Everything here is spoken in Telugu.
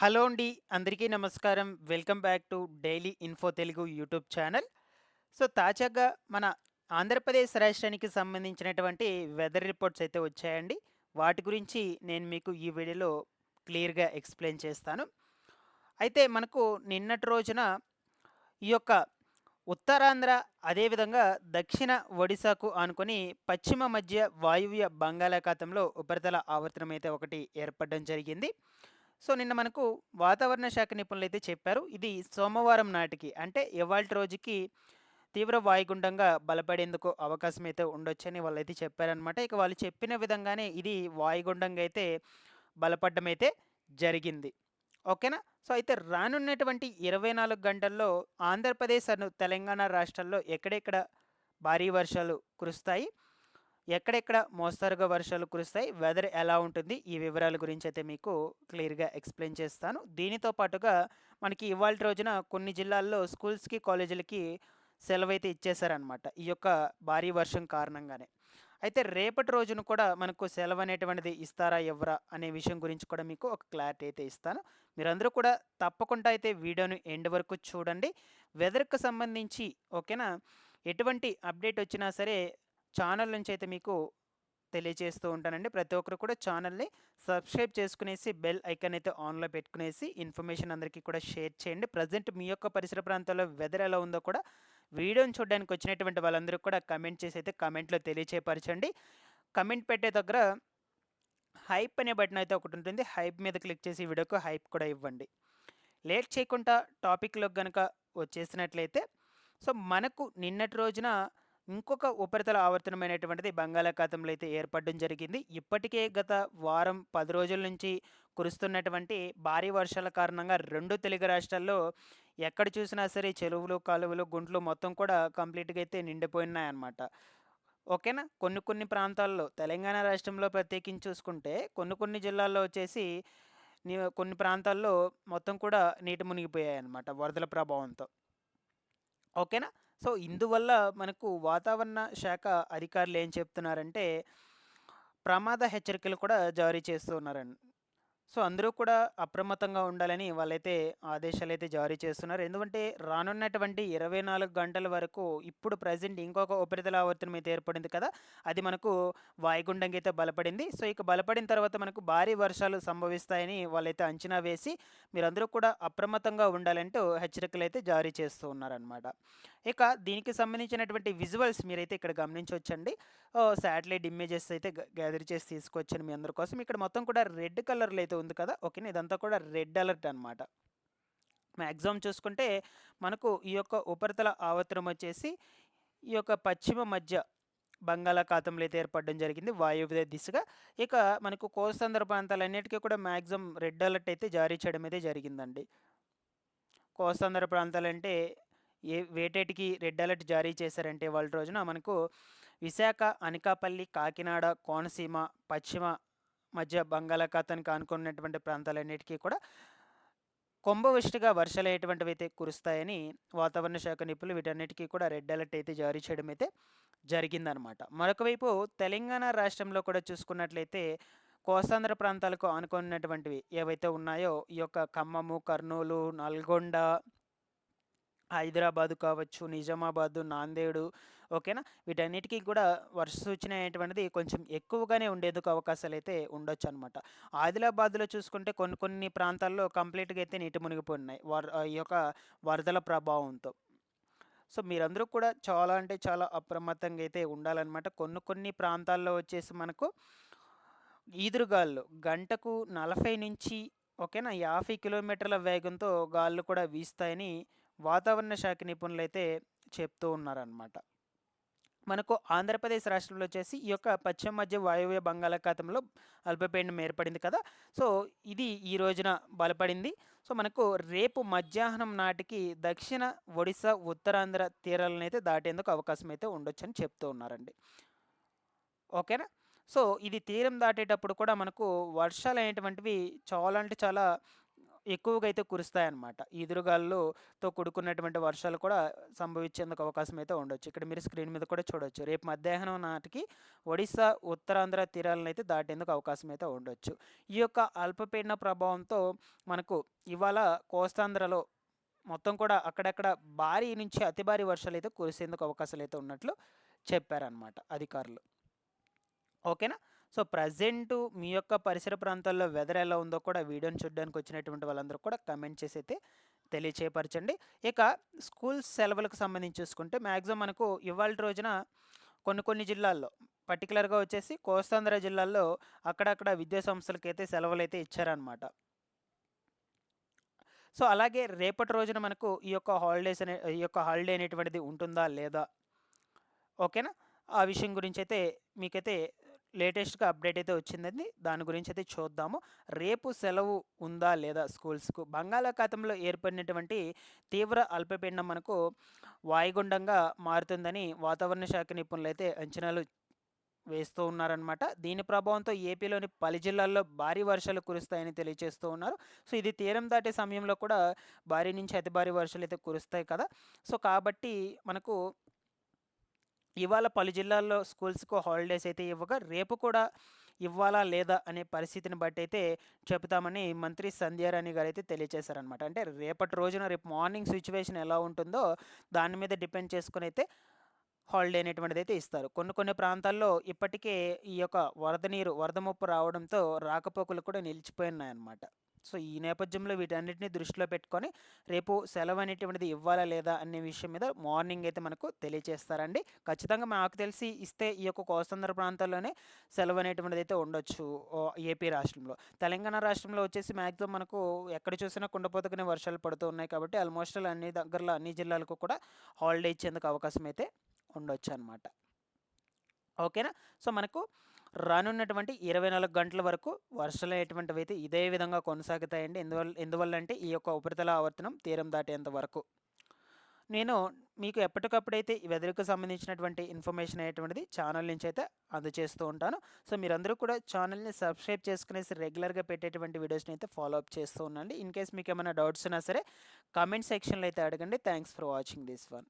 హలో అండి. అందరికీ నమస్కారం. Welcome back to daily info Telugu YouTube channel. So తాజాగా మన ఆంధ్రప్రదేశ్ రాష్ట్రానికి సంబంధించినటువంటి వెదర్ రిపోర్ట్స్ అయితే వచ్చాయండి. వాటి గురించి నేను మీకు ఈ వీడియోలో క్లియర్గా ఎక్స్ప్లెయిన్ చేస్తాను. అయితే మనకు నిన్నటి రోజున ఈ యొక్క ఉత్తరాంధ్ర అదేవిధంగా దక్షిణ ఒడిశాకు ఆనుకొని పశ్చిమ మధ్య వాయువ్య బంగాళాఖాతంలో ఉపరితల ఆవర్తనం అయితే ఒకటి ఏర్పడడం జరిగింది. సో నిన్న మనకు వాతావరణ శాఖ నిపుణులు అయితే చెప్పారు. ఇది సోమవారం నాటికి అంటే ఇవాళ రోజుకి తీవ్ర వాయుగుండంగా బలపడేందుకు అవకాశం అయితే ఉండొచ్చని వాళ్ళు అయితే చెప్పారనమాట ఇక వాళ్ళు చెప్పిన విధంగానే ఇది వాయుగుండంగా అయితే బలపడడం అయితే జరిగింది. ఓకేనా? సో అయితే రానున్నటువంటి ఇరవై నాలుగు గంటల్లో ఆంధ్రప్రదేశ్ అను తెలంగాణ రాష్ట్రాల్లో ఎక్కడెక్కడ భారీ వర్షాలు కురుస్తాయి? ఎక్కడెక్కడ మోస్తరుగా వర్షాలు కురుస్తాయి వెదర్ ఎలా ఉంటుంది ఈ వివరాల గురించి అయితే మీకు క్లియర్గా ఎక్స్ప్లెయిన్ చేస్తాను. దీనితో పాటుగా మనకి ఇవాళ రోజున కొన్ని జిల్లాల్లో స్కూల్స్కి కాలేజీలకి సెలవు అయితే ఇచ్చేశారనమాట ఈ యొక్క భారీ వర్షం కారణంగానే. అయితే రేపటి రోజున కూడా మనకు సెలవు అనేటువంటిది ఇస్తారా ఎవరా అనే విషయం గురించి కూడా మీకు ఒక క్లారిటీ అయితే ఇస్తాను. మీరందరూ కూడా తప్పకుండా అయితే వీడియోను ఎండ్ వరకు చూడండి. వెదర్కి సంబంధించి ఓకేనా ఎటువంటి అప్డేట్ వచ్చినా సరే ఛానల్ నుంచి అయితే మీకు తెలియజేస్తూ ఉంటానండి. ప్రతి ఒక్కరు కూడా ఛానల్ని సబ్స్క్రైబ్ చేసుకునేసి బెల్ ఐకాన్ అయితే ఆన్లో పెట్టుకునేసి ఇన్ఫర్మేషన్ అందరికీ కూడా షేర్ చేయండి. ప్రజెంట్ మీ యొక్క పరిసర ప్రాంతాల్లో వెదర్ ఎలా ఉందో కూడా వీడియోని చూడడానికి వచ్చినటువంటి వాళ్ళందరూ కూడా కమెంట్ చేసి అయితే కమెంట్లో తెలియచేపరచండి కమెంట్ పెట్టే దగ్గర హైప్ అనే బటన్ అయితే ఒకటి ఉంటుంది. హైప్ మీద క్లిక్ చేసి వీడియోకు హైప్ కూడా ఇవ్వండి. లేట్ చేయకుండా టాపిక్లో కనుక వచ్చేసినట్లయితే సో మనకు నిన్నటి రోజున ఇంకొక ఉపరితల ఆవర్తనమైనటువంటిది బంగాళాఖాతంలో అయితే ఏర్పడడం జరిగింది. ఇప్పటికే గత వారం పది రోజుల నుంచి కురుస్తున్నటువంటి భారీ వర్షాల కారణంగా రెండు తెలుగు రాష్ట్రాల్లో ఎక్కడ చూసినా సరే చెరువులు కాలువలు గుంట్లు మొత్తం కూడా కంప్లీట్గా అయితే నిండిపోయినాయన్నమాట. ఓకేనా? కొన్ని కొన్ని ప్రాంతాల్లో తెలంగాణ రాష్ట్రంలో ప్రత్యేకించి చూసుకుంటే కొన్ని కొన్ని జిల్లాల్లో వచ్చేసి కొన్ని ప్రాంతాల్లో మొత్తం కూడా నీటి మునిగిపోయాయి అన్నమాట వరదల ప్రభావంతో. ఓకేనా? సో ఇందువల్ల మనకు వాతావరణ శాఖ అధికారులు ఏం చెప్తున్నారంటే ప్రమాద హెచ్చరికలు కూడా జారీ చేస్తూ ఉన్నారండి సో అందరూ కూడా అప్రమత్తంగా ఉండాలని వాళ్ళైతే ఆదేశాలు అయితే జారీ చేస్తున్నారు. ఎందుకంటే రానున్నటువంటి ఇరవై నాలుగు గంటల వరకు ఇప్పుడు ప్రజెంట్ ఇంకొక ఉపరితల ఆవర్తనం అయితే ఏర్పడింది కదా అది మనకు వాయుగుండంగా అయితే బలపడింది. సో ఇక బలపడిన తర్వాత మనకు భారీ వర్షాలు సంభవిస్తాయని వాళ్ళైతే అంచనా వేసి మీరందరూ కూడా అప్రమత్తంగా ఉండాలంటూ హెచ్చరికలు అయితే జారీ చేస్తూ ఉన్నారనమాట ఇక దీనికి సంబంధించినటువంటి విజువల్స్ మీరైతే ఇక్కడ గమనించవచ్చండి శాటిలైట్ ఇమేజెస్ అయితే గ్యాదర్ చేసి తీసుకొచ్చాను మీ అందరి కోసం. ఇక్కడ మొత్తం కూడా రెడ్ కలర్లో అయితే ఉంది కదా? ఓకేనా ఇదంతా కూడా రెడ్ అలర్ట్ అనమాట మ్యాక్సిమం చూసుకుంటే మనకు ఈ యొక్క ఉపరితల ఆవర్తనం వచ్చేసి ఈ యొక్క పశ్చిమ మధ్య బంగాళాఖాతంలో అయితే ఏర్పడడం జరిగింది వాయువ్య దిశగా. ఇక మనకు కోస్తాంధ్ర ప్రాంతాలన్నిటికీ కూడా మ్యాక్సిమం రెడ్ అలర్ట్ అయితే జారీ చేయడం అయితే జరిగిందండి. కోస్తాంధ్ర ప్రాంతాలంటే ఏ వేటేటికి రెడ్ అలర్ట్ జారీ చేశారంటే వాళ్ళ రోజున మనకు విశాఖ అనకాపల్లి కాకినాడ కోనసీమ పశ్చిమ మధ్య బంగాళాఖాతానికి ఆనుకున్నటువంటి ప్రాంతాలన్నిటికీ కూడా కుంభవృష్టిగా వర్షాలు అయ్యేటువంటివి అయితే కురుస్తాయని వాతావరణ శాఖ నిపుణులు వీటన్నిటికీ కూడా రెడ్ అలర్ట్ అయితే జారీ చేయడం అయితే జరిగిందనమాట. మరొకవైపు తెలంగాణ రాష్ట్రంలో కూడా చూసుకున్నట్లయితే కోస్తాంధ్ర ప్రాంతాలకు ఆనుకున్నటువంటివి ఏవైతే ఉన్నాయో ఈ యొక్క ఖమ్మము కర్నూలు నల్గొండ హైదరాబాదు కావచ్చు నిజామాబాదు నాందేడు ఓకేనా? వీటన్నిటికీ కూడా వర్ష సూచన అనేటువంటిది కొంచెం ఎక్కువగానే ఉండేందుకు అవకాశాలు అయితే ఉండొచ్చు అనమాట ఆదిలాబాద్లో చూసుకుంటే కొన్ని కొన్ని ప్రాంతాల్లో కంప్లీట్గా అయితే నీటి మునిగిపోయినాయి వర్ ఈ యొక్క వరదల ప్రభావంతో. సో మీరందరూ కూడా చాలా అంటే చాలా అప్రమత్తంగా అయితే ఉండాలన్నమాట. కొన్ని కొన్ని ప్రాంతాల్లో వచ్చేసి మనకు ఈదురుగాళ్ళు గంటకు నలభై నుంచి ఓకేనా? యాభై కిలోమీటర్ల వేగంతో గాళ్ళు కూడా వీస్తాయని వాతావరణ శాఖ నిపుణులు అయితే చెప్తూ ఉన్నారనమాట మనకు ఆంధ్రప్రదేశ్ రాష్ట్రంలో వచ్చేసి ఈ యొక్క పశ్చిమ మధ్య వాయువ్య బంగాళాఖాతంలో అల్పపీడనం ఏర్పడింది కదా. సో ఇది ఈ రోజున బలపడింది. సో మనకు రేపు మధ్యాహ్నం నాటికి దక్షిణ ఒడిశా ఉత్తరాంధ్ర తీరాలను అయితే దాటేందుకు అవకాశం అయితే ఉండొచ్చని చెప్తూ ఉన్నారండి. ఓకేనా? సో ఇది తీరం దాటేటప్పుడు కూడా మనకు వర్షాలు అనేటువంటివి చాలా అంటే చాలా ఎక్కువగా అయితే కురుస్తాయన్నమాట ఈదురుగాలుతో కూడుకున్నటువంటి వర్షాలు కూడా సంభవించేందుకు అవకాశం అయితే ఉండొచ్చు. ఇక్కడ మీరు స్క్రీన్ మీద కూడా చూడొచ్చు. రేపు మధ్యాహ్నం నాటికి ఒడిశా ఉత్తరాంధ్ర తీరాలను అయితే దాటేందుకు అవకాశం అయితే ఉండొచ్చు. ఈ యొక్క అల్పపీడన ప్రభావంతో మనకు ఇవాళ కోస్తాంధ్రలో మొత్తం కూడా అక్కడక్కడ భారీ నుంచి అతి భారీ వర్షాలు అయితే కురిసేందుకు అవకాశాలు అయితే ఉన్నట్లు చెప్పారనమాట అధికారులు. ఓకేనా? సో ప్రజెంట్ మీ యొక్క పరిసర ప్రాంతాల్లో వెదర్ ఎలా ఉందో కూడా వీడియోని చూడడానికి వచ్చినటువంటి వాళ్ళందరూ కూడా కమెంట్ చేసి అయితే తెలియచేపరచండి ఇక స్కూల్ సెలవులకు సంబంధించి చూసుకుంటే మ్యాక్సిమం మనకు ఇవాళ రోజున కొన్ని కొన్ని జిల్లాల్లో పర్టికులర్గా వచ్చేసి కోస్తాంధ్ర జిల్లాల్లో అక్కడక్కడ విద్యా సంస్థలకి అయితే సెలవులు అయితే ఇచ్చారనమాట సో అలాగే రేపటి రోజున మనకు ఈ యొక్క హాలిడేస్ అనే ఈ యొక్క హాలిడే అనేటువంటిది ఉంటుందా లేదా? ఓకేనా? ఆ విషయం గురించి అయితే మీకైతే లేటెస్ట్గా అప్డేట్ అయితే వచ్చిందండి. దాని గురించి అయితే చూద్దాము. రేపు సెలవు ఉందా లేదా స్కూల్స్కు? బంగాళాఖాతంలో ఏర్పడినటువంటి తీవ్ర అల్పపీడనం మనకు వాయుగుండంగా మారుతుందని వాతావరణ శాఖ నిపుణులు అయితే అంచనాలు వేస్తూ ఉన్నారనమాట దీని ప్రభావంతో ఏపీలోని పలు జిల్లాల్లో భారీ వర్షాలు కురుస్తాయని తెలియజేస్తూ ఉన్నారు. సో ఇది తీరం దాటే సమయంలో కూడా భారీ నుంచి అతి భారీ వర్షాలు అయితే కురుస్తాయి కదా. సో కాబట్టి మనకు ఇవాళ పలు జిల్లాల్లో స్కూల్స్కు హాలిడేస్ అయితే ఇవ్వగా రేపు కూడా ఇవ్వాలా లేదా అనే పరిస్థితిని బట్టి అయితే చెబుతామని మంత్రి సంధ్యారాణి గారు అయితే తెలియజేశారనమాట అంటే రేపటి రోజున రేపు మార్నింగ్ సిచ్యువేషన్ ఎలా ఉంటుందో దాని మీద డిపెండ్ చేసుకుని అయితే హాలిడే అనేటువంటిది అయితే ఇస్తారు. కొన్ని కొన్ని ప్రాంతాల్లో ఇప్పటికే ఈ యొక్క వరద నీరు వరద ముప్పు రావడంతో రాకపోకలు కూడా నిలిచిపోయినాయన్నమాట. సో ఈ నేపథ్యంలో వీటన్నిటిని దృష్టిలో పెట్టుకొని రేపు సెలవు అనేటువంటిది ఇవ్వాలా లేదా అనే విషయం మీద మార్నింగ్ అయితే మనకు తెలియజేస్తారండి ఖచ్చితంగా మాకు తెలిసి ఇస్తే ఈ యొక్క కోస్తాంధ్ర ప్రాంతాల్లోనే సెలవు అనేటువంటిది అయితే ఉండొచ్చు ఏపీ రాష్ట్రంలో. తెలంగాణ రాష్ట్రంలో వచ్చేసి మ్యాక్సిమం మనకు ఎక్కడ చూసినా కుండపోతకునే వర్షాలు పడుతూ ఉన్నాయి కాబట్టి ఆల్మోస్ట్ అన్ని దగ్గరలో అన్ని జిల్లాలకు కూడా హాలిడే ఇచ్చేందుకు అవకాశం అయితే ఉండొచ్చు అనమాట ఓకేనా? సో మనకు రానున్నటువంటి ఇరవై నాలుగు గంటల వరకు వర్షాలు అనేటువంటివి అయితే ఇదే విధంగా కొనసాగుతాయండి. ఎందువల్ల ఎందువల్ల అంటే ఈ యొక్క ఉపరితల ఆవర్తనం తీరం దాటేంత వరకు. నేను మీకు ఎప్పటికప్పుడైతే ఈ వెదర్కు సంబంధించినటువంటి ఇన్ఫర్మేషన్ అనేటువంటిది ఛానల్ నుంచి అయితే అందజేస్తూ ఉంటాను. సో మీరందరూ కూడా ఛానల్ని సబ్స్క్రైబ్ చేసుకునేసి రెగ్యులర్గా పెట్టేటువంటి వీడియోస్ని అయితే ఫాలో అప్ చేస్తూ ఉండండి. ఇన్ కేస్ మీకు ఏమైనా డౌట్స్ ఉన్నా సరే కామెంట్ సెక్షన్లో అయితే అడగండి. Thanks for watching this one.